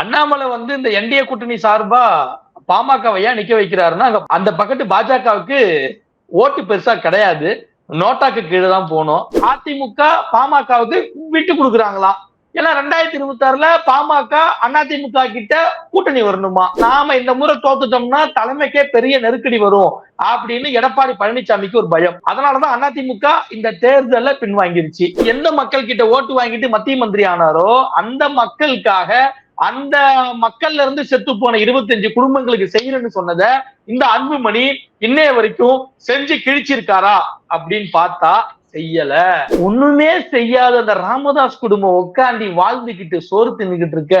அண்ணாமலை வந்து இந்த என்டிஏ கூட்டணி சார்பா பாமகவையா நிக்க வைக்கிறாருன்னா அந்த பக்கத்து பாஜகவுக்கு ஓட்டு பெருசா கிடையாது. நோட்டாக்கு கீழே தான் போகணும். அதிமுக பாமகவுக்கு விட்டு கொடுக்குறாங்களாம். ஏன்னா ரெண்டாயிரத்தி இருபத்தி ஆறுல பாமக அதிமுக கிட்ட கூட்டணி வரணுமா? நாம இந்த முறை தோத்துட்டோம்னா தலைமைக்கே பெரிய நெருக்கடி வரும் அப்படின்னு எடப்பாடி பழனிசாமிக்கு ஒரு பயம். அதனாலதான் அதிமுக இந்த தேர்தல பின்வாங்கிருச்சு. எந்த மக்கள் கிட்ட ஓட்டு வாங்கிட்டு மத்திய மந்திரி ஆனாரோ அந்த மக்களுக்காக அந்த மக்கள்ல இருந்து செத்து போன இருபத்தஞ்சு குடும்பங்களுக்கு செய்யறேன்னு சொன்னத இந்த அன்புமணி இன்னைய வரைக்கும் செஞ்சு கிழிச்சிருக்காரா அப்படின்னு பார்த்தா செய்யல. ஒண்ணுமே செய்யாத அந்த ராமதாஸ் குடும்பம் உட்காண்டி வாழ்ந்துகிட்டு சோறு தின்னுகிட்டு இருக்க.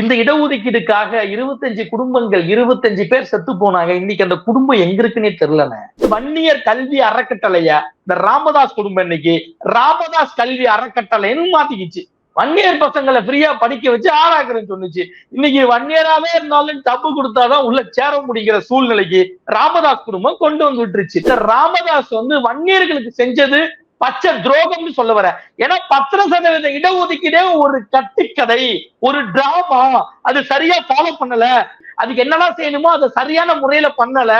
இந்த இடஒதுக்கீடுக்காக இருபத்தஞ்சு குடும்பங்கள் இருபத்தஞ்சு பேர் செத்து போனாங்க. இன்னைக்கு அந்த குடும்பம் எங்க இருக்குன்னே தெரியலன வன்னியர் கல்வி அறக்கட்டளைய இந்த ராமதாஸ் குடும்பம் இன்னைக்கு ராமதாஸ் கல்வி அறக்கட்டளைன்னு மாத்திக்கிச்சு. வன்னியர் பசங்களை ஃப்ரீயா படிக்க வச்சு ஆறாக்குறேன்னு சொன்னுச்சு. இன்னைக்கு வன்னியராவே இருந்தாலும் தப்பு கொடுத்தாதான் உள்ள சேர முடிகிற சூழ்நிலைக்கு ராமதாஸ் குடும்பம் கொண்டு வந்து விட்டுருச்சு இந்த ராமதாஸ் வந்து வன்னியர்களுக்கு செஞ்சது பச்சை துரோகம்னு சொல்ல வர. ஏன்னா பத்திர சதவீத இடஒதுக்கீடே ஒரு கட்டுக்கதை ஒரு டிராமா அது சரியா ஃபாலோ பண்ணல. அதுக்கு என்னெல்லாம் செய்யணுமோ அதை சரியான முறையில பண்ணல.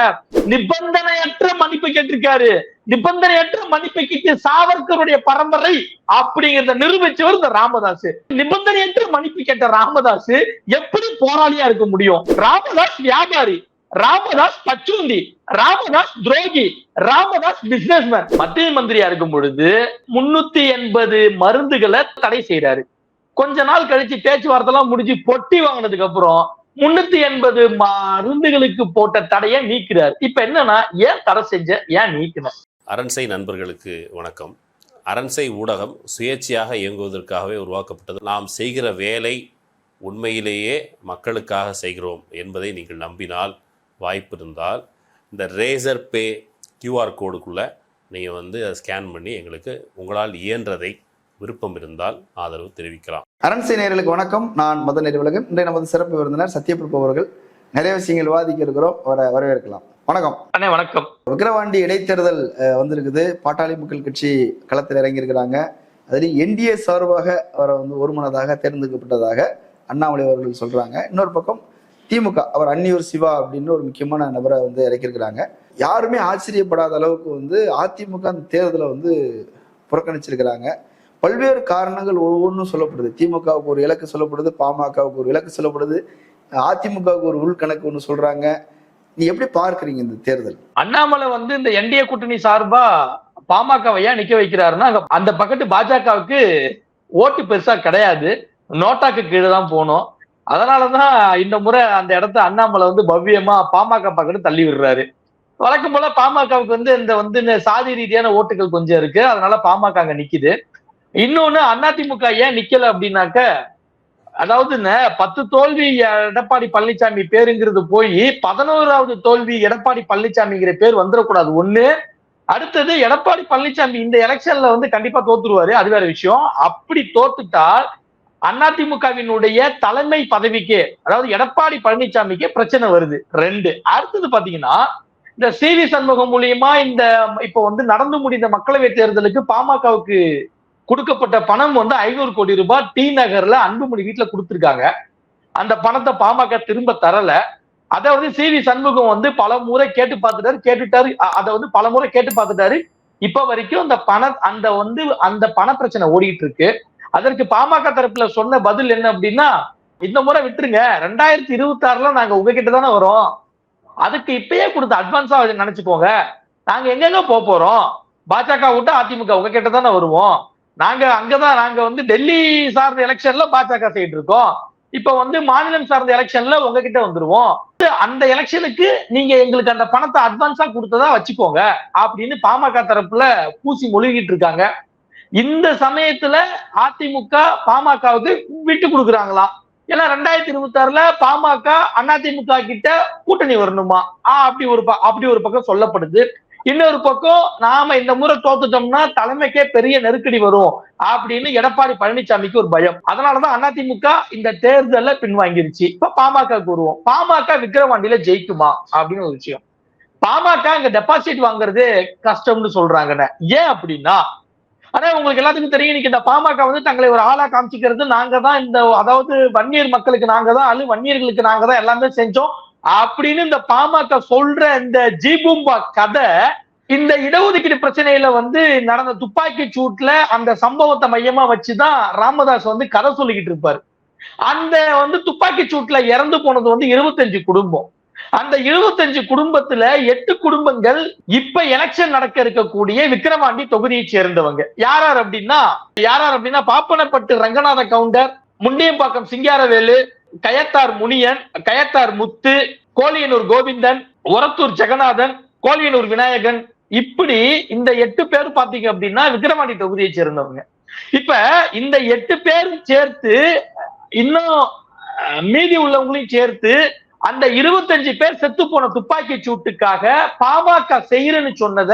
நிபந்தனையற்ற மன்னிப்பு கேட்டிருக்காரு. நிபந்தனையற்ற மன்னிப்பு கேட்டு சாவர்கருடைய பரம்பரை அப்படிங்கிறத நிரூபிச்சவர் இந்த ராமதாஸ் நிபந்தனையற்ற மன்னிப்பு கேட்ட ராமதாஸ் எப்படி போராளியா இருக்க முடியும்? ராமதாஸ் வியாபாரி ராமதாஸ் பச்சுந்தி ராமதாஸ் துரோகி ராமதாஸ் பிசினஸ்மேன் மத்திய மந்திரியா இருக்கும் பொழுது முன்னூத்தி எண்பது மருந்துகளை தடை செய்யறாரு கொஞ்ச நாள் கழிச்சு பேச்சுவார்த்தை எல்லாம் முடிஞ்சு பொட்டி வாங்கினதுக்கு அப்புறம் முன்னூத்தி எண்பது மருந்துகளுக்கு போட்ட தடையை நீக்கிறார். இப்ப என்னன்னா ஏன் தடை செஞ்ச ஏன் நீக்கின? அரண்சை நண்பர்களுக்கு வணக்கம். அரண்சை ஊடகம் சுயேட்சையாக இயங்குவதற்காகவே உருவாக்கப்பட்டது. நாம் செய்கிற வேலை உண்மையிலேயே மக்களுக்காக செய்கிறோம் என்பதை நீங்கள் நம்பினால் வாய்ப்பு இருந்தால் இந்த ரேசர் பே கியூஆர் கோடுக்குள்ளே நீங்கள் வந்து அதை ஸ்கேன் பண்ணி எங்களுக்கு உங்களால் இயன்றதை விருப்பம் இருந்தால் ஆதரவு தெரிவிக்கலாம். அரண்சை நேயர்களுக்கு வணக்கம். நான் மத நெறிவலகன் இன்றைய நமது சிறப்பு விருந்தினர் சத்யபிரபு அவர்கள் நிறைய விஷயங்கள் விவாதிக்க இருக்கிறோம். அவரை வரவேற்கலாம். வணக்கம். அண்ணே வணக்கம். விக்கிரவாண்டி இடைத்தேர்தல் வந்திருக்குது. பாட்டாளி மக்கள் கட்சி களத்தில் இறங்கியிருக்கிறாங்க. அதில் என்டிஏ சார்பாக அவரை வந்து ஒருமனதாக தேர்ந்தெடுக்கப்பட்டதாக அண்ணாமலை அவர்கள் சொல்றாங்க. இன்னொரு பக்கம் திமுக அவர் அன்னியூர் சிவா அப்படின்னு ஒரு முக்கியமான நபரை வந்து இறக்கியிருக்கிறாங்க. யாருமே ஆச்சரியப்படாத அளவுக்கு வந்து அதிமுக அந்த தேர்தலை வந்து புறக்கணிச்சிருக்கிறாங்க. பல்வேறு காரணங்கள் ஒவ்வொன்றும் சொல்லப்படுது. திமுகவுக்கு ஒரு இலக்கு சொல்லப்படுது பாமகவுக்கு ஒரு இலக்கு சொல்லப்படுது அதிமுகவுக்கு ஒரு உள்கணக்கு ஒன்று சொல்றாங்க. நீ எப்படி பார்க்கறீங்க இந்த தேர்தல்? அண்ணாமலை வந்து இந்த என்டிஏ கூட்டணி சார்பா பாமகவையா நிக்க வைக்கிறாருன்னா அந்த பக்கத்து பாஜகவுக்கு ஓட்டு பெருசா கிடையாது. நோட்டாக்கு கீழே தான் போகணும் அதனாலதான் இந்த முறை அந்த இடத்த அண்ணாமலை வந்து பவ்யமா பாமக பக்கத்து தள்ளி விடுறாரு. வழக்கம் போல பாமகவுக்கு வந்து இந்த வந்து இந்த சாதி ரீதியான ஓட்டுகள் கொஞ்சம் இருக்கு. அதனால பாமக அங்க நிக்குது. இன்னொன்னு அதிமுக ஏன் நிக்கல அப்படின்னாக்க அதாவது என்ன, பத்து தோல்வி எடப்பாடி பழனிசாமி பேருங்கிறது போய் பதினோராவது தோல்வி எடப்பாடி பழனிசாமிங்கிற பேர் வந்துடக்கூடாது. ஒண்ணு அடுத்தது எடப்பாடி பழனிசாமி இந்த எலெக்ஷன்ல வந்து கண்டிப்பா தோத்துருவாரு. அது வேற விஷயம். அப்படி தோத்துட்டால் அதிமுகவினுடைய தலைமை பதவிக்கு அதாவது எடப்பாடி பழனிசாமிக்கு பிரச்சனை வருது. ரெண்டு அடுத்தது பாத்தீங்கன்னா இந்த சி வி சண்முகம் மூலியமா இந்த இப்ப வந்து நடந்து முடிந்த மக்களவை தேர்தலுக்கு பாமகவுக்கு கொடுக்கப்பட்ட பணம் வந்து ஐநூறு கோடி ரூபாய் டி நகர்ல அன்புமணி வீட்டுல கொடுத்துருக்காங்க. அந்த பணத்தை பாமக திரும்ப தரல. அதை வந்து சி வி சண்முகம் வந்து பல முறை கேட்டு பார்த்துட்டாரு கேட்டுட்டாரு. அதை வந்து பல முறை கேட்டு பார்த்துட்டாரு. இப்ப வரைக்கும் அந்த பண அந்த வந்து அந்த பண பிரச்சனை ஓடிட்டு இருக்கு. அதற்கு பாமக தரப்புல சொன்ன பதில் என்ன அப்படின்னா இந்த முறை விட்டுருங்க. ரெண்டாயிரத்தி இருபத்தி ஆறுல நாங்க உங்ககிட்ட தானே வரோம். அதுக்கு இப்பயே கொடுத்த அட்வான்ஸா நினைச்சுக்கோங்க. நாங்க எங்கெங்க போக போறோம்? பாஜக விட்டு அதிமுக உங்ககிட்ட தானே வருவோம். நாங்க அங்கதான் நாங்க வந்து டெல்லி சார்ந்த எலெக்ஷன்ல பாஜக செய்யிட்டு இருக்கோம். இப்ப வந்து மாநிலம் சார்ந்த எலெக்ஷன்ல உங்ககிட்ட வந்துருவோம். அந்த எலெக்ஷனுக்கு நீங்க எங்களுக்கு அந்த பணத்தை அட்வான்ஸா கொடுத்ததா வச்சுக்கோங்க அப்படின்னு பாமக தரப்புல பூசி மொழிகிட்டு இருக்காங்க. இந்த சமயத்துல அதிமுக பாமகவுக்கு விட்டு கொடுக்குறாங்களாம். ஏன்னா ரெண்டாயிரத்தி இருபத்தி ஆறுல பாமக அதிமுக கிட்ட கூட்டணி வரணுமா? அப்படி ஒரு அப்படி ஒரு பக்கம் சொல்லப்படுது. இன்னொரு பக்கம் நாம இந்த முறை தோத்துட்டோம்னா தலைமைக்கே பெரிய நெருக்கடி வரும் அப்படின்னு எடப்பாடி பழனிசாமிக்கு ஒரு பயம். அதனாலதான் அதிமுக இந்த தேர்தல்ல பின்வாங்கிருச்சு. இப்ப பாமக வருவோம் பாமக விக்கிரவாண்டியில ஜெயிக்குமா அப்படின்னு ஒரு விஷயம். பாமக இங்க டெபாசிட் வாங்குறது கஷ்டம்னு சொல்றாங்கன்னு ஏன் அப்படின்னா ஆனா உங்களுக்கு எல்லாத்துக்கும் தெரியும் இன்னைக்கு இந்த பாமக வந்து தங்களை ஒரு ஆளா காமிச்சிக்கிறது நாங்க தான் இந்த அதாவது வன்னியர் மக்களுக்கு நாங்க தான் அல்லது வன்னியர்களுக்கு நாங்க தான் எல்லாமே செஞ்சோம். அப்படின்னு இந்த பாமக சொல்ற இந்த ஜீபூம்பா கதை இந்த இடஒதுக்கீடு பிரச்சனையில வந்து நடந்த துப்பாக்கி சூட்ல அந்த சம்பவத்தை மையமா வச்சுதான் ராமதாஸ் வந்து கதை சொல்லிக்கிட்டு இருப்பாரு. அந்த வந்து துப்பாக்கி சூட்ல இறந்து போனது வந்து இருபத்தஞ்சு குடும்பம். அந்த இருபத்தஞ்சு குடும்பத்துல எட்டு குடும்பங்கள் இப்ப எலெக்ஷன் நடக்க இருக்கக்கூடிய விக்கிரவாண்டி தொகுதியை சேர்ந்தவங்க. யார் யார் அப்படின்னா யார் அப்படின்னா பாப்பனப்பட்டு ரங்கநாத கவுண்டர் முண்டியம்பாக்கம் சிங்காரவேலு கயத்தார் முனியன் கயத்தார் முத்து கோலியனூர் கோவிந்தன் ஒரத்தூர் ஜெகநாதன் கோலியனூர் விநாயகன். இப்படி இந்த எட்டு பேர் பாத்தீங்க அப்படின்னா விக்கிரவாண்டி தொகுதியை சேர்ந்தவங்க. இப்ப இந்த எட்டு பேரும் சேர்த்து இன்னும் மீதி உள்ளவங்களையும் சேர்த்து அந்த இருபத்தஞ்சு பேர் செத்து போன துப்பாக்கி சூட்டுக்காக பாமக செய்யறேன்னு சொன்னத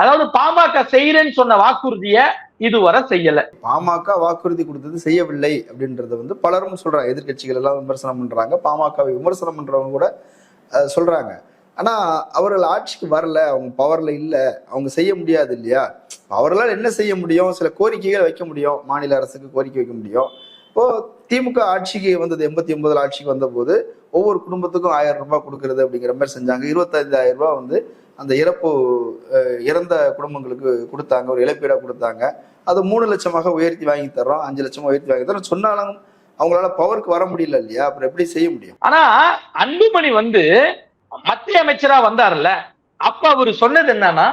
அதாவது பாமக செய்யறேன்னு சொன்ன வாக்குறுதிய இதுவரை செய்யல. பாமக வாக்குறுதி கொடுத்தது செய்யவில்லை அப்படின்றத வந்து பலரும் சொல்றாங்க. எதிர்க்கட்சிகள் எல்லாம் விமர்சனம் பண்றாங்க. பாமகவை விமர்சனம் பண்றவங்க கூட சொல்றாங்க. ஆனா அவர்கள் ஆட்சிக்கு வரல அவங்க பவர்ல இல்ல அவங்க செய்ய முடியாது இல்லையா? அவர்களால் என்ன செய்ய முடியும்? சில கோரிக்கைகள் வைக்க முடியும். மாநில அரசுக்கு கோரிக்கை வைக்க முடியும். இப்போ திமுக ஆட்சிக்கு வந்தது எண்பத்தி ஒன்பதுல ஆட்சிக்கு வந்தபோது ஒவ்வொரு குடும்பத்துக்கும் ஆயிரம் ரூபாய் கொடுக்கறது அப்படிங்கிற மாதிரி செஞ்சாங்க. இருபத்தைந்தாயிரம் ரூபாய் வந்து அந்த இறப்பு இறந்த குடும்பங்களுக்கு கொடுத்தாங்க ஒரு இழப்பீடாக கொடுத்தாங்க. அதை மூணு லட்சமாக உயர்த்தி வாங்கி தர்றோம் அஞ்சு லட்சமாக உயர்த்தி வாங்கி தரோம் சொன்னாலும் அவங்களால பவருக்கு வர முடியல இல்லையா? அப்புறம் எப்படி செய்ய முடியும்? ஆனா அன்புமணி வந்து மத்திய அமைச்சரா வந்தாருல்ல. அப்ப அவர் சொன்னது என்னன்னா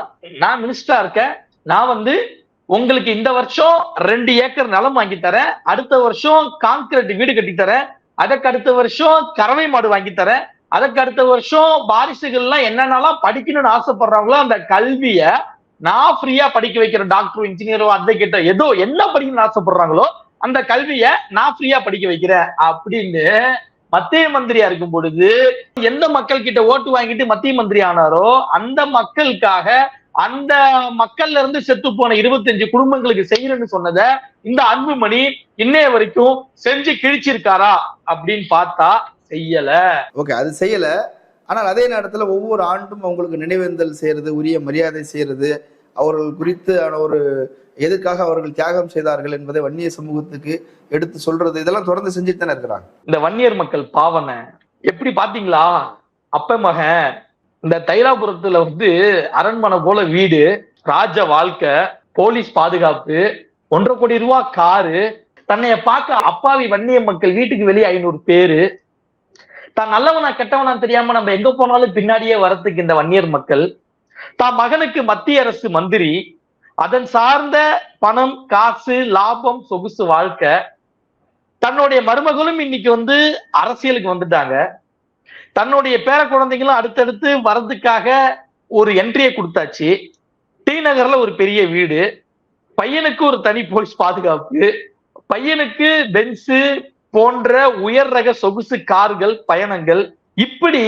நான் மினிஸ்டரா இருக்கேன். நான் வந்து உங்களுக்கு இந்த வருஷம் ரெண்டு ஏக்கர் நிலம் வாங்கி தரேன். அடுத்த வருஷம் கான்கிரீட் வீடு கட்டி தரேன். அதுக்கு அடுத்த வருஷம் கறவை மாடு வாங்கி தரேன். அதுக்கு அடுத்த வருஷம் வாரிசுகள்லாம் என்னென்னலாம் படிக்கணும்னு ஆசைப்படுறாங்களோ அந்த கல்விய நான் ஃப்ரீயா படிக்க வைக்கிறேன் இன்ஜினியரும் இன்ஜினியரோ அட்வொகேட்டோ ஏதோ என்ன படிக்கணும்னு ஆசைப்படுறாங்களோ அந்த கல்விய நான் ஃப்ரீயா படிக்க வைக்கிறேன் அப்படின்னு மத்திய மந்திரியா இருக்கும் பொழுது எந்த மக்கள் கிட்ட ஓட்டு வாங்கிட்டு மத்திய மந்திரி ஆனாரோ அந்த மக்களுக்காக அந்த மக்கள்ல இருந்து செத்து போன இருபத்தஞ்சு குடும்பங்களுக்கு செய்யறேன்னு சொன்னத இந்த அன்புமணி இன்னைய வரைக்கும் செஞ்சு கிழிச்சிருக்காரா அப்படின்னு பார்த்தா செய்யல. ஓகே அது செய்யல. ஆனால் அதே நேரத்துல ஒவ்வொரு ஆண்டும் அவங்களுக்கு நினைவேந்தல் செய்யறது உரிய மரியாதை செய்யறது அவர்கள் குறித்து ஒரு எதுக்காக அவர்கள் தியாகம் செய்தார்கள் என்பதை வன்னிய சமூகத்துக்கு எடுத்து சொல்றது இதெல்லாம் தொடர்ந்து செஞ்சுட்டு தானே இருக்கிறாங்க. இந்த வன்னியர் மக்கள் பாவனை எப்படி பாத்தீங்களா அப்ப மகன் இந்த தைலாபுரத்துல வந்து அரண்மனை போல வீடு ராஜ வாழ்க்கை போலீஸ் பாதுகாப்பு ஒன்றரை கோடி ரூபா காரு தன்னைய பார்க்க அப்பாவி வன்னிய மக்கள் வீட்டுக்கு வெளியே ஐநூறு பேரு தான் நல்லவனா கெட்டவனா தெரியாம நம்ம எங்க போனாலும் பின்னாடியே வரத்துக்கு இந்த வன்னியர் மக்கள் தான் மகனுக்கு மத்திய அரசு மந்திரி அதன் சார்ந்த பணம் காசு லாபம் சொகுசு வாழ்க்கை தன்னுடைய மருமகளும் இன்னைக்கு வந்து அரசியலுக்கு வந்துட்டாங்க. தன்னுடைய பேர குழந்தைங்களும் அடுத்தடுத்து வரதுக்காக ஒரு என்ட்ரியை கொடுத்தாச்சு. டி நகர்ல ஒரு பெரிய வீடு பையனுக்கு ஒரு தனி போலீஸ் பாதுகாப்பு பையனுக்கு பென்ஸு போன்ற உயர் ரக சொகுசு கார்கள் பயணங்கள் இப்படி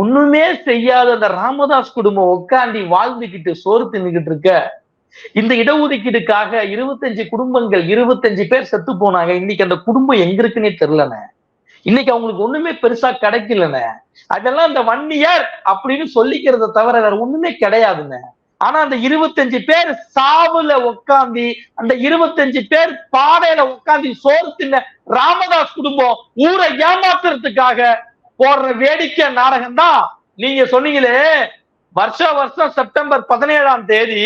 ஒண்ணுமே செய்யாத அந்த ராமதாஸ் குடும்பம் உட்காண்டி வாழ்ந்துகிட்டு சோறு தின்னுகிட்டு இருக்க. இந்த இடஒதுக்கீடுக்காக இருபத்தஞ்சு குடும்பங்கள் இருபத்தஞ்சு பேர் செத்து போனாங்க. இன்னைக்கு அந்த குடும்பம் எங்க இருக்குன்னே தெரியலன இன்னைக்கு அவங்களுக்கு ஒண்ணுமே பெருசா கிடைக்கலன அதெல்லாம் அந்த வன்னியார் இயர் அப்படின்னு சொல்லிக்கிறத தவிர வேற ஒண்ணுமே கிடையாதுண்ணே. ஆனா அந்த இருபத்தஞ்சு பேர் சாவுல உட்காந்து அந்த இருபத்தஞ்சு பேர் பாடையில உட்காந்து சோறு தின்ன ராமதாஸ் குடும்பம் ஊரை ஏமாத்துறதுக்காக போடுற வேடிக்கை நாடகம் தான் நீங்க சொன்னீங்களே வருஷ வருஷம் செப்டம்பர் பதினேழாம் தேதி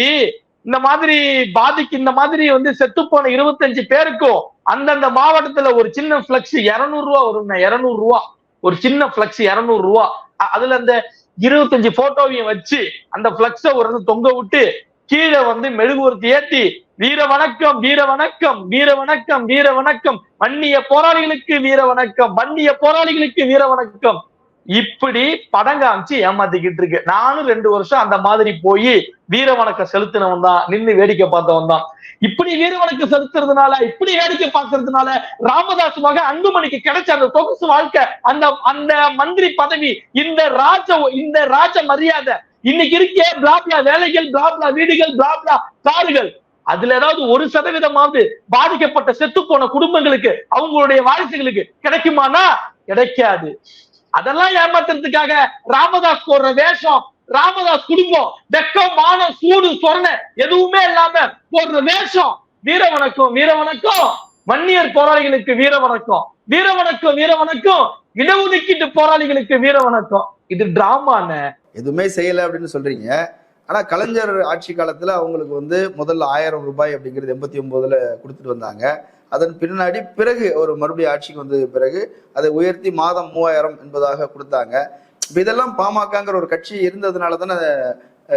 இந்த மாதிரி பாதிக்கு இந்த மாதிரி வந்து செத்து போன இருபத்தஞ்சு பேருக்கும் அந்தந்த மாவட்டத்துல ஒரு சின்ன பிளக்ஸ் இருநூறு ரூபா வரும் இருநூறு ரூபா ஒரு சின்ன பிளக்ஸ் இருநூறு ரூபா அதுல அந்த இருபத்தஞ்சு போட்டோவையும் வச்சு அந்த பிளக்ஸ ஒரு தொங்க விட்டு கீழே வந்து மெழுகுவர்த்தி ஏத்தி வீர வணக்கம் வீர வணக்கம் வீர வணக்கம் வீர வணக்கம் வன்னிய போராளிகளுக்கு வீர வணக்கம் வன்னிய போராளிகளுக்கு வீர வணக்கம் இப்படி படம் காமிச்சு ஏமாத்திக்கிட்டு இருக்கு. நானும் ரெண்டு வருஷம் அந்த மாதிரி போய் வீர வணக்கம் செலுத்தினவன் தான். நின்னு வேடிக்கை பார்த்தவன் தான். இப்படி வீர வணக்கம் செலுத்துறதுனால இப்படி வேடிக்கை பார்க்கறதுனால ராமதாஸ் மக அன்புமணிக்கு கிடைச்ச அந்த சொகுசு வாழ்க்கை அந்த அந்த மந்திரி பதவி இந்த ராஜ இந்த ராஜ மரியாதை இன்னைக்கு இருக்கே பிளாப்லா வேலைகள் பிளாப்லா வீடுகள் பிளாப்லா கார்கள் அதுல ஏதாவது ஒரு சதவீதமாவது பாதிக்கப்பட்ட செத்து போன குடும்பங்களுக்கு அவங்களுடைய வாரிசுகளுக்கு கிடைக்குமானா? கிடைக்காது. அதெல்லாம் ஏமாத்துறதுக்காக ராமதாஸ் போடுற வேஷம் ராமதாஸ் குடும்பம் வெக்கம் மானம் சூடு சொரண எதுவுமே இல்லாம போடுற வேஷம். வீர வணக்கம் வீர வணக்கம். வன்னியர் போராளிகளுக்கு வீர வணக்கம். வீர வணக்கம் வீர வணக்கம். இடஒதுக்கீட்டு போராளிகளுக்கு வீர வணக்கம். இது டிராமான எதுவுமே செய்யல அப்படின்னு சொல்றீங்க. ஆனா கலைஞர் ஆட்சி காலத்துல அவங்களுக்கு வந்து முதல்ல ஆயிரம் ரூபாய் அப்படிங்கிறது எண்பத்தி ஒன்பதுல கொடுத்துட்டு வந்தாங்க. அதன் பின்னாடி பிறகு ஒரு மறுபடியும் ஆட்சிக்கு வந்தது பிறகு அதை உயர்த்தி மாதம் மூவாயிரம் என்பதாக கொடுத்தாங்க. இப்ப இதெல்லாம் பாமகங்கிற ஒரு கட்சி இருந்ததுனால தானே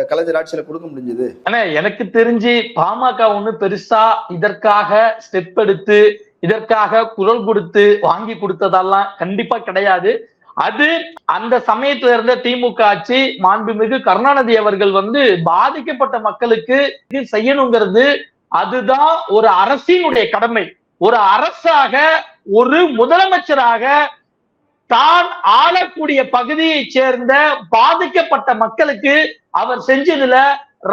கலைஞர் ஆட்சியில கொடுக்க முடிஞ்சது. ஆனா எனக்கு தெரிஞ்சு பாமக ஒண்ணு பெருசா இதற்காக ஸ்டெப் எடுத்து இதற்காக குரல் கொடுத்து வாங்கி கொடுத்ததெல்லாம் கண்டிப்பா கிடையாது. அது அந்த சமயத்துல இருந்த திமுக ஆட்சி மாண்புமிகு கருணாநிதி அவர்கள் வந்து பாதிக்கப்பட்ட மக்களுக்கு இது செய்யணுங்கிறது அதுதான் ஒரு அரசினுடைய கடமை. ஒரு அரசாக ஒரு முதலமைச்சராக தான் ஆளக்கூடிய பகுதியைச் சேர்ந்த பாதிக்கப்பட்ட மக்களுக்கு அவர் செஞ்சதுல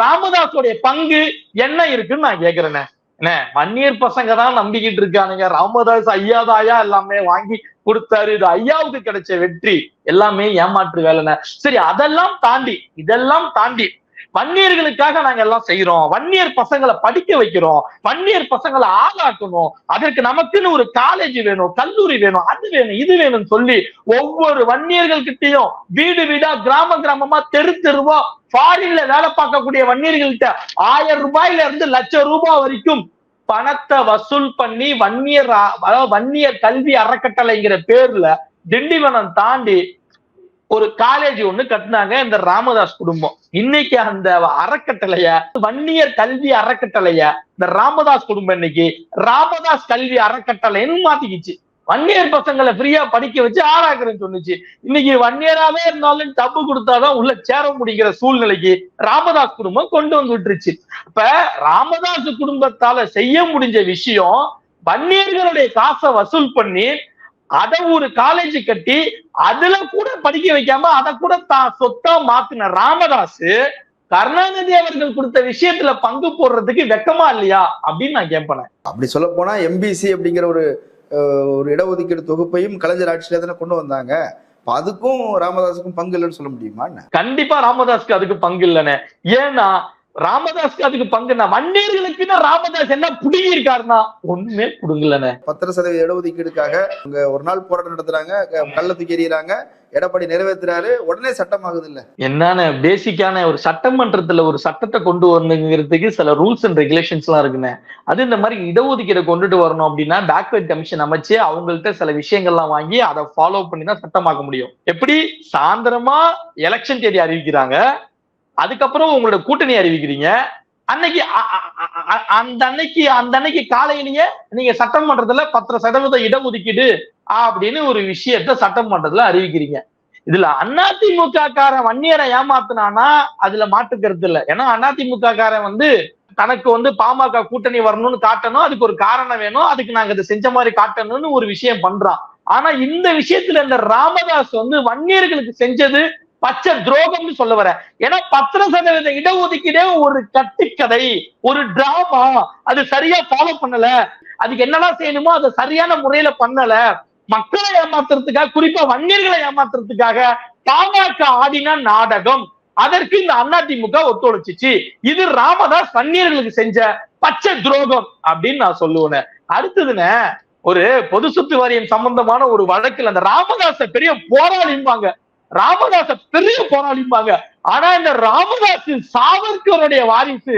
ராமதாஸுடைய பங்கு என்ன இருக்குன்னு நான் கேக்குறேனே. என்ன வன்னியர் பசங்க தான் நம்பிக்கிட்டு இருக்கானுங்க. ராமதாஸ் ஐயாதாயா எல்லாமே வாங்கி கொடுத்தாரு. இது ஐயாவுக்கு கிடைச்ச வெற்றி. எல்லாமே ஏமாற்று வேலைன சரி அதெல்லாம் தாண்டி இதெல்லாம் தாண்டி வன்னியர்களுக்காக நாங்க எல்லாம் செய்யறோம் வன்னியர் பசங்களை படிக்க வைக்கிறோம். வன்னியர் பசங்களை ஆளாக்கணும். அதற்கு நமக்குன்னு ஒரு காலேஜ் வேணும் கல்லூரி வேணும் அது வேணும் இது வேணும்னு சொல்லி ஒவ்வொரு வன்னியர்கள் கிட்டையும் வீடு வீடா கிராம கிராமமா தெரு தெருவா ஃபாரின்ல வேலை பார்க்கக்கூடிய வன்னியர்கள்ட்ட ஆயிரம் ரூபாயில இருந்து லட்சம் ரூபாய் வரைக்கும் பணத்தை வசூல் பண்ணி வன்னியர் வன்னியர் கல்வி அறக்கட்டளைங்கிற பேர்ல திண்டிவனம் தாண்டி ஒரு காலேஜ் ஒண்ணு கட்டினாங்க இந்த ராமதாஸ் குடும்பம். இன்னைக்கு அந்த அறக்கட்டளைய வன்னியர் கல்வி அறக்கட்டளைய இந்த ராமதாஸ் குடும்பம் இன்னைக்கு ராமதாஸ் கல்வி அறக்கட்டளைன்னு மாத்திக்கிச்சு. வன்னியர் பசங்களை ஃப்ரீயா படிக்க வச்சு ஆராய்க்கிறேன்னு சொன்னுச்சு. இன்னைக்கு வன்னியராவே இருந்தாலும் டப்பு கொடுத்தாதான் உள்ள சேர முடிகிற சூழ்நிலைக்கு ராமதாஸ் குடும்பம் கொண்டு வந்து விட்டுருச்சு. இப்ப ராமதாஸ் குடும்பத்தால செய்ய முடிஞ்ச விஷயம் வன்னியர்களுடைய காசை வசூல் பண்ணி அத ஒரு காலேஜ் கட்டி அதுல கூட படிக்க வைக்காம அத கூட தான் சொத்தா மாத்தின ராமதாஸ் கருணாநிதி அவர்கள் கொடுத்த விஷயத்துல பங்கு போடுறதுக்கு வெக்கமா இல்லையா அப்படின்னு நான் கேட்பேன் அப்படி சொல்ல போனா எம்பிசி அப்படிங்கிற ஒரு ஒரு இடஒதுக்கீடு தொகுப்பையும் கலைஞர் ஆட்சியில தானே கொண்டு வந்தாங்க. அதுக்கும் ராமதாஸுக்கும் பங்கு இல்லைன்னு சொல்ல முடியுமா? கண்டிப்பா ராமதாஸ்க்கு அதுக்கு பங்கு இல்லைன்னு ஏன்னா ராமதாஸ்க்கு அதுக்கு பங்குன்னா வன்னியர்களுக்குன்னா ராமதாஸ் என்ன புடுங்கி இருக்காருன்னா ஒண்ணுமே புடுங்கலண்ணே. பத்தரை சதவீத இடஒதுக்கீடுக்காக அங்க ஒரு நாள் போராட்டம் நடத்துறாங்க க- கல்ல தூக்கி எறியறாங்க எடப்பாடி நிறைவேத்துறாரு உடனே சட்டமாகுது இல்ல என்னன்னு பேசிக்கான ஒரு சட்டமன்றத்துல ஒரு சட்டத்தை கொண்டு வரணுங்கிறதுக்கு சில ரூல்ஸ் அண்ட் ரெகுலேஷன்ஸ் எல்லாம் இருக்குண்ணே. அது இந்த மாதிரி இடஒதுக்கீடை கொண்டுட்டு வரணும் அப்படின்னா பேக்வர்ட் கமிஷன் அமைச்சு அவங்கள்ட்ட சில விஷயங்கள்லாம் வாங்கி அதை ஃபாலோ பண்ணி தான் சட்டமாக்க முடியும். எப்படி? சாயந்தரமா எலெக்ஷன் தேதி அறிவிக்கிறாங்க. அதுக்கப்புறம் உங்களோட கூட்டணி அறிவிக்கிறீங்க. அன்னைக்கு அ- அ- அந்த அன்னைக்கு அந்த அன்னைக்கு காலையிலேயே நீங்க சட்டமன்றத்துல பத்து சதவீத இடஒதுக்கீடு அப்படின்னு ஒரு விஷயத்த சட்டமன்றத்துல அறிவிக்கிறீங்க. இதுல அதிமுக காரன் வன்னியரை ஏமாத்துனானா அதுல மாட்டுக்கிறது இல்லை. ஏன்னா அதிமுக காரன் வந்து தனக்கு வந்து பாமக கூட்டணி வரணும்னு காட்டணும். அதுக்கு ஒரு காரணம் வேணும். அதுக்கு நாங்க இதை செஞ்ச மாதிரி காட்டணும்னு ஒரு விஷயம் பண்றான். ஆனா இந்த விஷயத்துல இந்த ராமதாஸ் வந்து வன்னியர்களுக்கு செஞ்சது பச்சை துரோகம்னு சொல்ல வர. ஏன்னா பத்திர சதவீத இடஒதுக்கீடே ஒரு கட்டுக்கதை ஒரு டிராமா அது சரியா ஃபாலோ பண்ணல. அதுக்கு என்னெல்லாம் செய்யணுமோ அதை சரியான முறையில பண்ணல. மக்களை ஏமாத்துறதுக்காக குறிப்பா வன்னியர்களை ஏமாத்துறதுக்காக பாமக ஆடின நாடகம். அதற்கு இந்த அதிமுக ஒத்துழைச்சிச்சு. இது ராமதாஸ் வன்னியர்களுக்கு செஞ்ச பச்சை துரோகம் அப்படின்னு நான் சொல்லுவேன். அடுத்ததுன்னு ஒரு பொது சொத்து வாரியம் சம்பந்தமான ஒரு வழக்குல அந்த ராமதாஸ பெரிய போராளிம்பாங்க ராமதாச பெரிய போராளிம்பாங்க. ஆனா இந்த ராமதாஸ் சாவர்கருடைய வாரிசு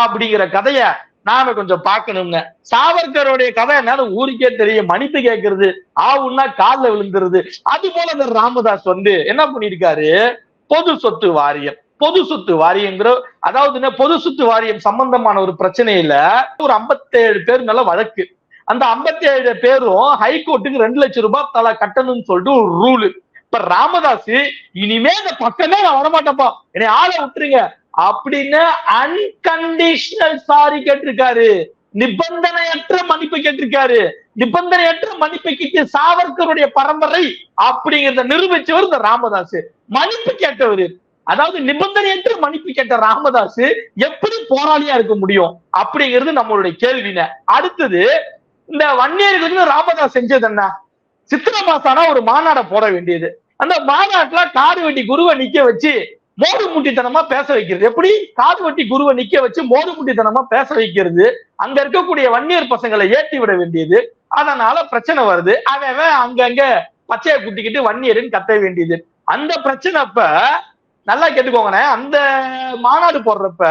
அப்படிங்கிற கதைய நாம கொஞ்சம் பார்க்கணுங்க. சாவர்கருடைய கதை என்னன்னு ஊருக்கே தெரியும் மன்னிப்பு கேட்கறது ஆவுன்னா காலில் விழுந்துருது. அது போல இந்த ராமதாஸ் வந்து என்ன பண்ணிருக்காரு பொது சொத்து வாரியம் பொது சொத்து வாரியங்கிற அதாவது என்ன, பொது சொத்து வாரியம் சம்பந்தமான ஒரு பிரச்சனையில ஒரு 57 பேர் மேல வழக்கு. அந்த 57 பேரும் ஹைகோர்ட்டுக்கு ரெண்டு லட்சம் ரூபாய் தலை கட்டணும்னு சொல்லிட்டு ஒரு ரூலு. இப்ப ராமதாஸ் இனிமே இந்த பக்கமே நான் வரமாட்டேன்ப்பா. என்னை ஆளை விட்டுருங்க. அப்படின்னு அன்கண்டிஷனல் சாரி கேட்டிருக்காரு. நிபந்தனையற்ற மன்னிப்பு கேட்டிருக்காரு. நிபந்தனையற்ற மன்னிப்பு கேட்டு சாவர்கருடைய பரம்பரை அப்படிங்கிறத நிரூபிச்சவர் இந்த ராமதாஸ் மன்னிப்பு கேட்டவர். அதாவது நிபந்தனையற்ற மன்னிப்பு கேட்ட ராமதாஸ் எப்படி போராளியா இருக்க முடியும் அப்படிங்கிறது நம்மளுடைய கேள்வின. அடுத்தது இந்த வன்னியர்களுக்கு ராமதாஸ் செஞ்சது என்ன? சித்திரை மாசானா ஒரு மாநாடை போட வேண்டியது. அந்த மாநாட்டுல காடு வெட்டி குருவை நிக்க வச்சு மோடு முட்டித்தனமா பேச வைக்கிறது. எப்படி? காது வட்டி குருவை நிக்க வச்சு மோடு முட்டித்தனமா பேச வைக்கிறது. அங்க இருக்கக்கூடிய வன்னியர் பசங்களை ஏற்றி விட வேண்டியது. அதனால பிரச்சனை வருது. அவன் அவன் அங்கங்க பச்சையை குட்டிக்கிட்டு வன்னியர்ன்னு கத்த வேண்டியது. அந்த பிரச்சனை அப்ப நல்லா கேட்டுக்கோங்கண்ணே அந்த மாநாடு போடுறப்ப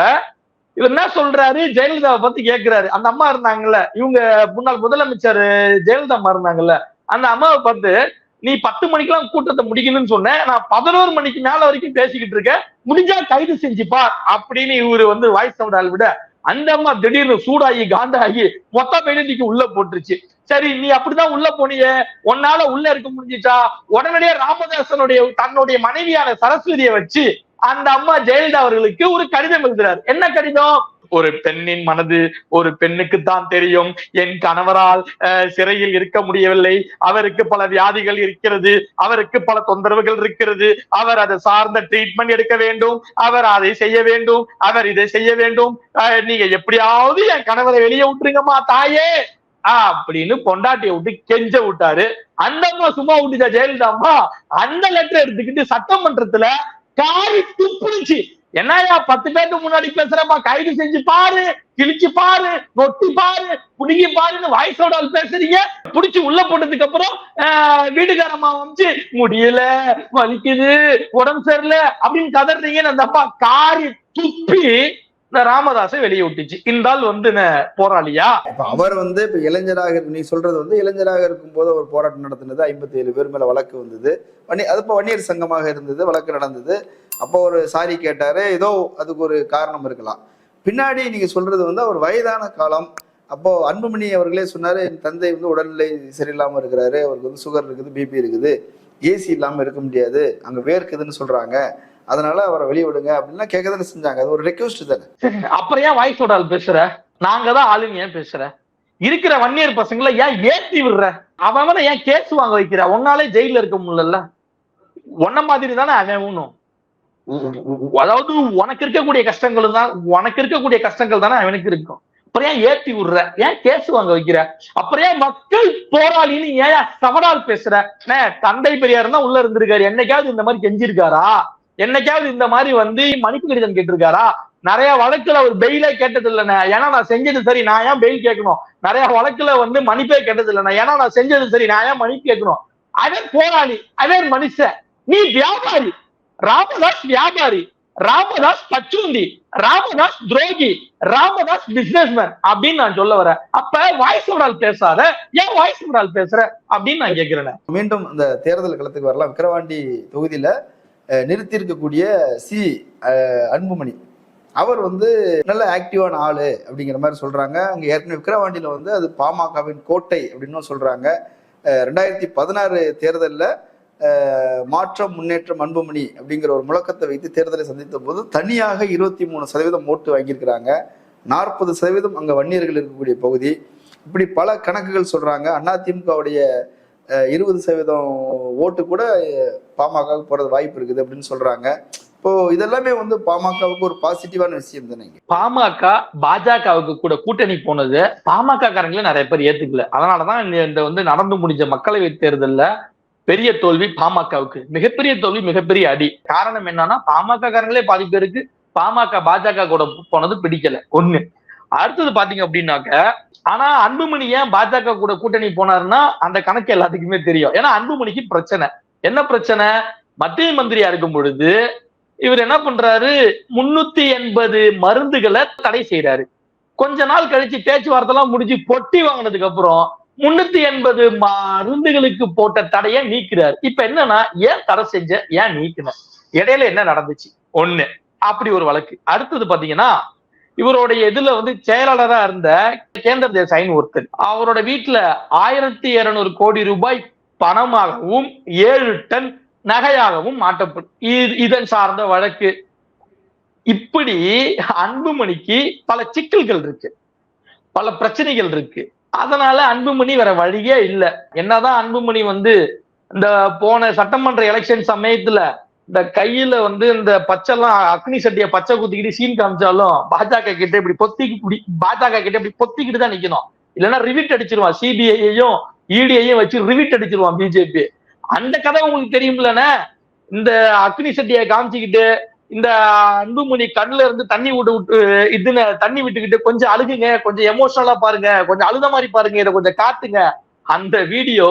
இவர் என்ன சொல்றாரு? ஜெயலலிதாவை பத்தி கேட்கிறாரு அந்த அம்மா இருந்தாங்கல்ல. இவங்க முன்னாள் முதலமைச்சர் ஜெயலலிதா அம்மா இருந்தாங்கல்ல. அந்த அம்மாவை பார்த்து நீ பத்து மணிக்கெல்லாம் கூட்டத்தை முடிக்கணும்னு சொன்னேன் நான் பதினோரு மணிக்கு மேல வரைக்கும் பேசிக்கிட்டு இருக்கேன். முடிஞ்சா கைது செஞ்சுப்பா அப்படின்னு இவரு வந்து வாய்ஸ் சவுண்டால் விட அந்த அம்மா திடீர்னு சூடாகி காந்தாகி மொத்த பேருக்கு உள்ள போட்டுருச்சு. சரி நீ அப்படிதான் உள்ள போனிய. உன்னால உள்ள இருக்க முடிஞ்சிச்சா? உடனடியே ராமதாசனுடைய தன்னுடைய மனைவியான சரஸ்வதியை வச்சு அந்த அம்மா ஜெயலலிதா அவர்களுக்கு ஒரு கடிதம் எழுதுறாரு. என்ன கடிதம்? ஒரு பெண்ணின் மனது ஒரு பெண்ணுக்கு தான் தெரியும். என் கணவரால் சிறையில் இருக்க முடியவில்லை. அவருக்கு பல வியாதிகள் இருக்கிறது. அவருக்கு பல தொந்தரவுகள் இருக்கிறது. அவர் அதை சார்ந்த ட்ரீட்மெண்ட் எடுக்க வேண்டும். அவர் அதை செய்ய வேண்டும். அவர் இதை செய்ய வேண்டும். அஹ், நீங்க எப்படியாவது என் கணவரை வெளியே விட்டுருங்கம்மா தாயே. ஆஹ் அப்படின்னு பொண்டாட்டியை விட்டு கெஞ்ச விட்டாரு. அந்த அம்மா சும்மா விட்டுச்சா ஜெயலலிதா அம்மா அந்த லெட்டர் எடுத்துக்கிட்டு சட்டமன்றத்துல காரி துப்புனுச்சு என்னய்யா பத்து பேருக்கு முன்னாடி பேசுறப்பா கைது செஞ்சு பாரு கிழிச்சு பாரு நொட்டி பாரு புடுங்கி பாருன்னு வாய்ஸோட பேசுறீங்க. புடிச்சு உள்ள போட்டதுக்கு அப்புறம் ஆஹ், வீட்டுக்காரம்மா வந்து முடியல வலிக்குது உடம்பு சரியில்ல அப்படின்னு கதறீங்கன்னு அந்த அப்பா காரி துப்பி இந்த ராமதாஸை வெளியே விட்டுச்சு. இந்தால் வந்து போராளியா? அவர் வந்து இப்ப இளைஞராக நீ சொல்றது வந்து இளைஞராக இருக்கும் போது அவர் போராட்டம் நடத்தினது ஐம்பத்தி ஏழு பேர் மேல வழக்கு வந்தது. அது இப்போ வன்னியர் சங்கமாக இருந்தது வழக்கு நடந்தது. அப்போ ஒரு சாரி கேட்டாரு ஏதோ அதுக்கு ஒரு காரணம் இருக்கலாம். பின்னாடி நீங்க சொல்றது வந்து அவர் வயதான காலம். அப்போ அன்புமணி அவர்களே சொன்னாரு என் தந்தை வந்து உடல்நிலை சரியில்லாமல் இருக்கிறாரு அவருக்கு வந்து சுகர் இருக்குது பிபி இருக்குது ஏசி இல்லாமல் இருக்க முடியாது அங்க வேர்க்குதுன்னு சொல்றாங்க. அதனால அவரை வெளியே விடுங்க அப்படின்னா கேட்க தானே செஞ்சாங்க. அது ஒரு ரெக்வஸ்ட் தானே. அப்புறம் ஏன் வாய்ஸ் ஆள் பேசுற? நாங்க தான் ஆளுங்க ஏன் பேசுற? இருக்கிற வன்னியர் பசங்களை ஏன் ஏத்தி விடுற? அவன் ஏன் கேஸ் வாங்க வைக்கிற? உன்னாலே ஜெயில இருக்க முடியல உன்ன மாதிரி தானே அவன் ஊனும் அதாவது உனக்கு இருக்கக்கூடிய கஷ்டங்கள் தான் உனக்கு இருக்கக்கூடிய கஷ்டங்கள் தானே அவனுக்கு இருக்கும். அப்புறம் ஏன் ஏத்தி விடுற? ஏன் கேஸ் வாங்க வைக்கிற? அப்புறம் ஏன் மக்கள் போராளின்னு ஏன் சவடால் பேசுற? அண்ணே, தந்தை பெரியார் தான் உள்ள இருந்திருக்காரு. என்னைக்காவது இந்த மாதிரி கெஞ்சிருக்காரா? என்னைக்காவது இந்த மாதிரி வந்து மன்னிப்பு கடிதம் கேட்டிருக்காரா? நிறைய வழக்குல அவர் பெயிலே கேட்டது இல்லைண்ணே ஏன்னா நான் செஞ்சது சரி நான் ஏன் பெயில் கேட்கணும்? நிறைய வழக்குல வந்து மன்னிப்பே கேட்டது இல்லைண்ணே ஏன்னா நான் செஞ்சது சரி நான் ஏன் மன்னிப்பு கேட்கணும்? அவன் போராளி அவன் மனுஷன். நீ வியாபாரி. ராமதாஸ் வியாபாரி ராமதாஸ் பச்சுந்தி ராமதாஸ் துரோகி ராமதாஸ் பிசினஸ்மேன் அப்படின்னு நான் சொல்ல வரேன். அப்ப வாய்ஸ் ஓடால் பேசாத ஏன் வாய்ஸ் ஓடால் பேசுற அப்படின்னு நான் கேட்கிறேன் மீண்டும் இந்த தேர்தல் களத்துக்கு வரலாம். விக்கிரவாண்டி தொகுதியில நிறுத்தி நிறுத்தியிருக்கக்கூடிய சி அன்புமணி. அவர் வந்து நல்ல ஆக்டிவான ஆளு அப்படிங்கிற மாதிரி சொல்றாங்க. அங்க ஏற்கனவே விக்கிரவாண்டியில வந்து அது பாமகவின் கோட்டை அப்படின்னு சொல்றாங்க. ரெண்டாயிரத்தி பதினாறு தேர்தலில் மாற்றம் முன்னேற்றம் அன்புமணி அப்படிங்கிற ஒரு முழக்கத்தை வைத்து தேர்தலை சந்தித்த போது தனியாக இருபத்தி மூணு சதவீதம் ஓட்டு வாங்கியிருக்கிறாங்க. நாற்பது சதவீதம் அங்கே வன்னியர்கள் இருக்கக்கூடிய பகுதி. இப்படி பல கணக்குகள் சொல்றாங்க. அதிமுகவுடைய இருபது சதவீதம் ஓட்டு கூட பாமகவுக்கு போறது வாய்ப்பு இருக்குது அப்படின்னு சொல்றாங்க. இப்போ இதெல்லாமே வந்து பாமகவுக்கு ஒரு பாசிட்டிவான விஷயம் தானே பாமக பாஜகவுக்கு கூட கூட்டணி போனது பாமக காரங்களே நிறைய பேர் ஏத்துக்கல. அதனாலதான் இந்த வந்து நடந்து முடிஞ்ச மக்களவை தேர்தல்ல பெரிய தோல்வி பாமகவுக்கு. மிகப்பெரிய தோல்வி மிகப்பெரிய அடி. காரணம் என்னன்னா பாமக காரங்களே பாதி பேருக்கு பாமக பாஜக கூட போனது பிடிக்கல. ஒண்ணு. அடுத்தது பாத்தீங்க அப்படின்னாக்க ஆனா அன்புமணி ஏன் பாஜக கூட கூட்டணி போனாருன்னா அந்த கணக்கு எல்லாத்துக்குமே தெரியும். ஏன்னா அன்புமணிக்கு பிரச்சனை. என்ன பிரச்சனை? மத்திய மந்திரியா இருக்கும் பொழுது இவர் என்ன பண்றாரு? முன்னூத்தி எண்பது மருந்துகளை தடை செய்யறாரு கொஞ்ச நாள் கழிச்சு பேச்சுவார்த்தை எல்லாம் முடிஞ்சு பொட்டி வாங்கினதுக்கு அப்புறம் முன்னூத்தி எண்பது மருந்துகளுக்கு போட்ட தடையை நீக்கிறார். இப்ப என்னன்னா ஏன் தடை செஞ்ச ஏன் நீக்கின இடையில என்ன நடந்துச்சு? ஒண்ணு. அப்படி ஒரு வழக்கு. அடுத்தது பாத்தீங்கன்னா இவருடைய இதுல வந்து செயலாளரா இருந்த கேந்திர தேசாயின் ஒருத்தர். அவரோட வீட்டுல ஆயிரத்தி இருநூறு கோடி ரூபாய் பணமாகவும் ஏழு டன் நகையாகவும் மாட்டப்படும் இது- இதன் சார்ந்த வழக்கு. இப்படி அன்புமணிக்கு பல சிக்கல்கள் இருக்கு. பல பிரச்சனைகள் இருக்கு. அதனால அன்புமணி வேற வழியே இல்லை. என்னதான் அன்புமணி வந்து இந்த போன சட்டமன்ற எலெக்ஷன் சமயத்துல இந்த கையில வந்து இந்த பச்சைலாம் அக்னி சட்டிய பச்சை குத்திக்கிட்டு சீன் காமிச்சாலும் பாஜக கிட்ட இப்படி பொத்தி இப்படி பாஜக கிட்ட இப்படி பொத்திக்கிட்டு தான் நிக்கணும். இல்லைன்னா ரிவிட் அடிச்சிருவான். சிபிஐயையும் இடியையும் வச்சு ரிவிட் அடிச்சிருவான் பிஜேபி அந்த கதை உங்களுக்கு தெரியும்லண்ணே? இந்த அக்னி சட்டியை காமிச்சுக்கிட்டு இந்த அன்புமணி கண்ணுல இருந்து தண்ணி விட்டு விட்டு இதுன்னு தண்ணி விட்டுக்கிட்டு கொஞ்சம் அழுகுங்க கொஞ்சம் எமோஷனலா பாருங்க கொஞ்சம் அழுத மாதிரி பாருங்க இதை கொஞ்சம் காட்டுங்க. அந்த வீடியோ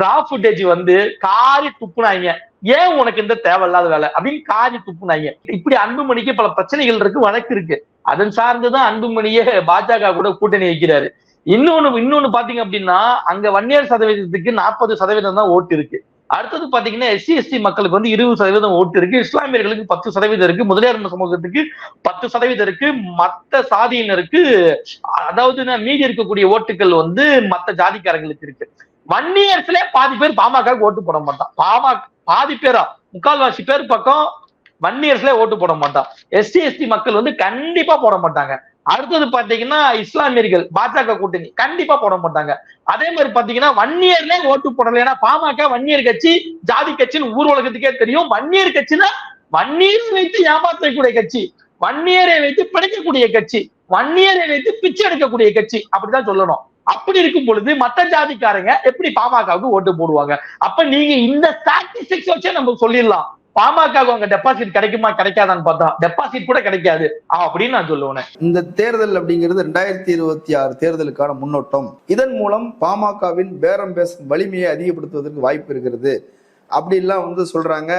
ரா ஃபுட்டேஜ் வந்து காரி துப்புனாங்க. ஏன் உனக்கு இந்த தேவையில்லாத வேலை? அப்படின்னு காரி துப்புனாங்க. இப்படி அன்புமணிக்கு பல பிரச்சனைகள் இருக்கு வழக்கு இருக்கு. அதன் சார்ந்துதான் அன்புமணியே பாஜக கூட கூட்டணி வைக்கிறாரு. இன்னொன்னு இன்னொன்னு பாத்தீங்க அப்படின்னா அங்க வன்னியர் சதவீதத்துக்கு நாற்பது சதவீதம் தான் ஓட்டு இருக்கு. அடுத்தது பாத்தீங்கன்னா எஸ்சி எஸ்டி மக்களுக்கு வந்து இருபது சதவீதம் ஓட்டு இருக்கு. இஸ்லாமியர்களுக்கு பத்து சதவீதம் இருக்கு. முதலியார் சமூகத்துக்கு பத்து சதவீதம் இருக்கு. மத்த சாதியினருக்கு அதாவது மீதி இருக்கக்கூடிய ஓட்டுகள் வந்து மத்த ஜாதிக்காரங்களுக்கு இருக்கு. வன்னியர்ஸ்ல பாதி பேர் பாமக ஓட்டு போட மாட்டான். பாமக பாதி பேரா முக்கால்வாசி பேர் பக்கம் வன்னியர்ஸ்ல ஓட்டு போட மாட்டான். எஸ்சி எஸ்டி மக்கள் வந்து கண்டிப்பா போட மாட்டாங்க. அடுத்தது பாத்தீங்கன்னா இஸ்லாமியர்கள் பாஜக கூட்டணி கண்டிப்பா போட மாட்டாங்க. அதே மாதிரி பாத்தீங்கன்னா வன்னியர்ல ஓட்டு போடல. ஏன்னா பாமக வன்னியர் கட்சி ஜாதி கட்சின்னு ஊர் உலகத்துக்கே தெரியும். வன்னியர் கட்சினா வன்னியர் வைத்து ஏமாற்றக்கூடிய கட்சி வன்னியரை வைத்து பிழைக்கக்கூடிய கட்சி வன்னியரை வைத்து பிச்சை எடுக்கக்கூடிய கட்சி. அப்படிதான் சொல்லணும். அப்படி இருக்கும் பொழுது மத்த ஜாதிக்காரங்க எப்படி பாமகவுக்கு ஓட்டு போடுவாங்க? அப்ப நீங்க இந்த ஸ்டாட்டிஸ்டிக்ஸ் வச்சே நம்ம சொல்லிடலாம். பாமக அவங்க டெபாசிட் கிடைக்குமா கிடைக்காதான்னு பார்த்தா டெபாசிட் கூட கிடைக்காது. அப்படின்னு நான் சொல்லுவேன். இந்த தேர்தல் அப்படிங்கிறது ரெண்டாயிரத்தி இருபத்தி ஆறு தேர்தலுக்கான முன்னோட்டம். இதன் மூலம் பாமகவின் பேரம் பேசும் வலிமையை அதிகப்படுத்துவதற்கு வாய்ப்பு இருக்கிறது. அப்படிலாம் வந்து சொல்றாங்க.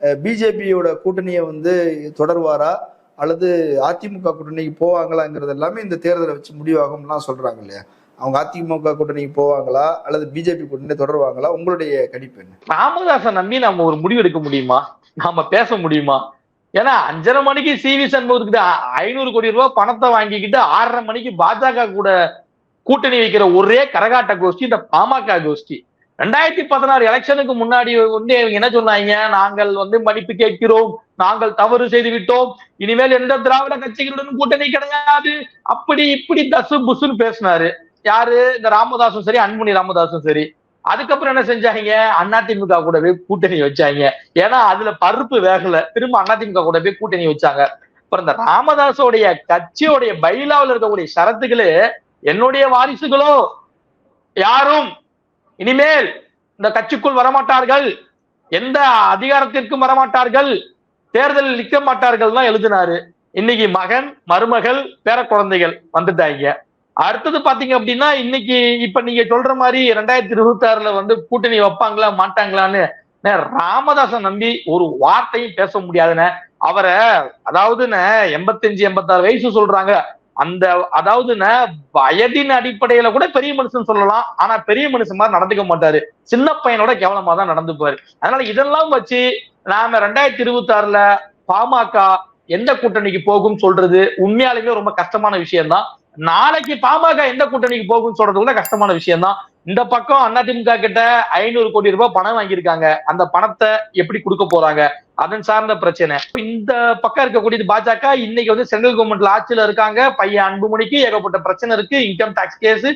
பிஜேபியோட கூட்டணியை வந்து தொடர்வாரா? அல்லது அதிமுக கூட்டணிக்கு போவாங்களாங்கிறது எல்லாமே இந்த தேர்தலை வச்சு முடிவாகும்லாம் சொல்றாங்க இல்லையா? அவங்க அதிமுக கூட்டணிக்கு போவாங்களா? அல்லது பிஜேபி கூட்டணி தொடருவாங்களா? உங்களுடைய கணிப்பு என்ன? ராமதாசன் நம்பி நம்ம ஒரு முடிவு எடுக்க முடியுமா? நாம பேச முடியுமா? ஏன்னா அஞ்சரை மணிக்கு சி வி ஐநூறு கோடி ரூபாய் பணத்தை வாங்கிக்கிட்டு ஆறரை மணிக்கு பாஜக கூட கூட்டணி வைக்கிற ஒரே கரகாட்ட கோஷ்டி இந்த பாமக கோஷ்டி. ரெண்டாயிரத்தி பதினாறு எலெக்ஷனுக்கு முன்னாடி வந்து என்ன சொன்னாங்க? நாங்கள் வந்து மன்னிப்பு கேட்கிறோம். நாங்கள் தவறு செய்து விட்டோம் இனிமேல் எந்த திராவிட கட்சிகளுடன் கூட்டணி கிடையாது. அப்படி இப்படி தசு புசுன்னு பேசினாரு. யாரு? இந்த ராமதாசும் சரி அன்புமணி ராமதாசும் சரி. அதுக்கப்புறம் என்ன செஞ்சாங்க? அதிமுக போய் கூட்டணி வச்சாங்க. ஏன்னா அதுல பருப்பு வேகல. திரும்ப அதிமுக போய் கூட்டணி வச்சாங்க. அப்புறம் இந்த ராமதாஸோடைய கட்சியோடைய பைலாவில் இருக்கக்கூடிய ஷரத்துகளே என்னுடைய வாரிசுகளோ யாரும் இனிமேல் இந்த கட்சிக்குள் வரமாட்டார்கள். எந்த அதிகாரத்திற்கும் வரமாட்டார்கள். தேர்தலில் நிற்க மாட்டார்கள் தான் எழுதினாரு. இன்னைக்கு மகன் மருமகள் பேர குழந்தைகள் வந்துட்டாங்க. அடுத்தது பாத்தீங்க அப்படின்னா இன்னைக்கு இப்ப நீங்க சொல்ற மாதிரி ரெண்டாயிரத்தி இருபத்தி ஆறுல வந்து கூட்டணி வைப்பாங்களா மாட்டாங்களான்னு ராமதாசன் நம்பி ஒரு வார்த்தையும் பேச முடியாதுன்னு அவரை அதாவதுன்னு எண்பத்தஞ்சு எண்பத்தாறு வயசு சொல்றாங்க. அந்த அதாவதுன்னு வயதின் அடிப்படையில கூட பெரிய மனுஷன் சொல்லலாம். ஆனா பெரிய மனுஷன் மாதிரி நடந்துக்க மாட்டாரு. சின்ன பையனோட கேவலமா தான் நடந்துப்பாரு. அதனால இதெல்லாம் வச்சு நாம ரெண்டாயிரத்தி இருபத்தி ஆறுல பாமக எந்த கூட்டணிக்கு போகும் சொல்றது உண்மையாலுமே ரொம்ப கஷ்டமான விஷயம்தான். நாளைக்கு பாமக எந்த கூட்டணிக்கு போகும்னு சொல்றது கூட கஷ்டமான விஷயம் தான் இந்த பக்கம் அதிமுக கிட்ட ஐநூறு கோடி ரூபாய் பணம் வாங்கியிருக்காங்க. அந்த பணத்தை எப்படி கொடுக்க போறாங்க? அதன் சார்ந்த பிரச்சனை. இந்த பக்கம் இருக்கக்கூடியது பாஜக இன்னைக்கு வந்து சென்ட்ரல் கவர்மெண்ட்ல ஆட்சியில இருக்காங்க. பையன் அன்புமணிக்கு ஏகப்பட்ட பிரச்சனை இருக்கு. இன்கம் டாக்ஸ் கேஸ்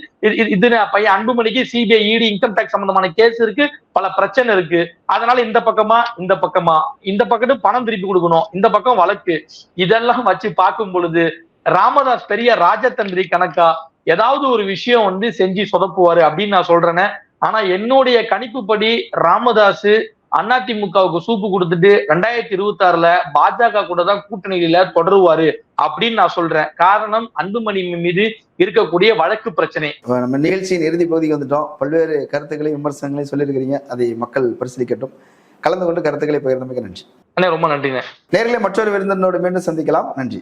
இது பையன் அன்புமணிக்கு சிபிஐ இடி இன்கம் டாக்ஸ் சம்பந்தமான கேஸ் இருக்கு. பல பிரச்சனை இருக்கு. அதனால இந்த பக்கமா இந்த பக்கமா? இந்த பக்கத்து பணம் திருப்பி கொடுக்கணும். இந்த பக்கம் வழக்கு. இதெல்லாம் வச்சு பார்க்கும் பொழுது ராமதாஸ் பெரிய ராஜதந்திரி கணக்கா? ஏதாவது ஒரு விஷயம் வந்து செஞ்சு சொதப்புவாரு அப்படின்னு நான் சொல்றேனே. ஆனா என்னுடைய கணிப்புப்படி ராமதாஸ் அதிமுகவுக்கு சூப்பு கொடுத்துட்டு ரெண்டாயிரத்தி இருபத்தி ஆறுல பாஜக கூட தான் கூட்டணியில தொடருவாரு அப்படின்னு நான் சொல்றேன். காரணம் அன்புமணி மீது இருக்கக்கூடிய வழக்கு பிரச்சனை. நம்ம நிகழ்ச்சியின் இறுதி பகுதிக்கு வந்துட்டோம். பல்வேறு கருத்துக்களையும் விமர்சனங்களையும் சொல்லியிருக்கிறீங்க. அதை மக்கள் பரிசீலிக்கட்டும். கலந்து கொண்டு கருத்துக்களை பகிர்ந்தமைக்கு நன்றி. அண்ணே ரொம்ப நன்றிங்க நேரிலே மற்றொரு விருந்தினோடு மீண்டும் சந்திக்கலாம். நன்றி.